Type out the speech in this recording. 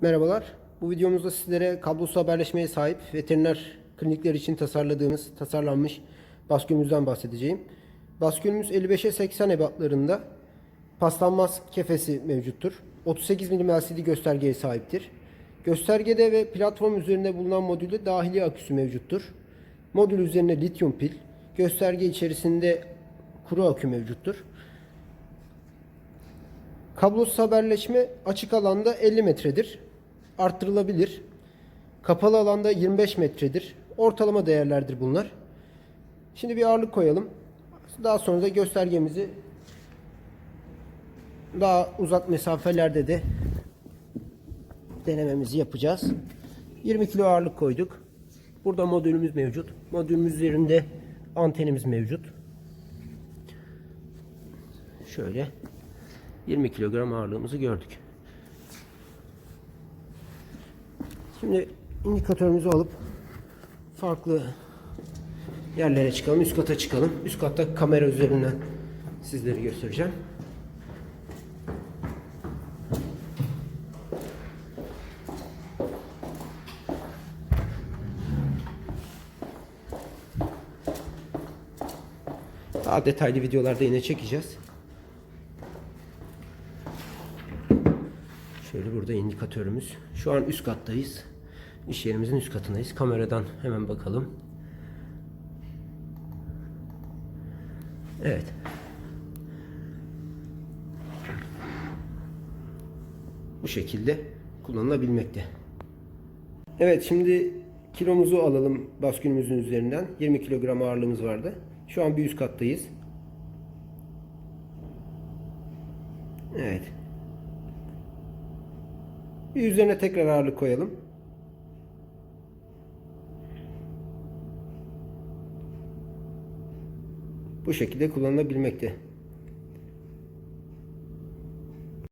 Merhabalar. Bu videomuzda sizlere kablosuz haberleşmeye sahip veteriner klinikler için tasarladığımız, tasarlanmış baskülümüzden bahsedeceğim. Baskülümüz 55'e 80 ebatlarında paslanmaz kefesi mevcuttur. 38 mm LCD göstergeye sahiptir. Göstergede ve platform üzerinde bulunan modülde dahili aküsü mevcuttur. Modül üzerine lityum pil, gösterge içerisinde kuru akü mevcuttur. Kablosuz haberleşme açık alanda 50 metredir. Arttırılabilir. Kapalı alanda 25 metredir. Ortalama değerlerdir bunlar. Şimdi bir ağırlık koyalım. Daha sonra da göstergemizi daha uzak mesafelerde de denememizi yapacağız. 20 kilo ağırlık koyduk. Burada modülümüz mevcut. Modülümüz üzerinde antenimiz mevcut. Şöyle 20 kilogram ağırlığımızı gördük. Şimdi indikatörümüzü alıp farklı yerlere çıkalım. Üst kata çıkalım. Üst katta kamera üzerinden sizleri göstereceğim. Daha detaylı videolarda yine çekeceğiz. Şöyle burada indikatörümüz. Şu an üst kattayız. İş yerimizin üst katındayız. Kameradan hemen bakalım. Evet. Bu şekilde kullanılabilmekte. Evet şimdi kilomuzu alalım baskülümüzün üzerinden. 20 kilogram ağırlığımız vardı. Şu an bir üst kattayız. Evet. Bir üzerine tekrar ağırlık koyalım. Bu şekilde kullanılabilmekte.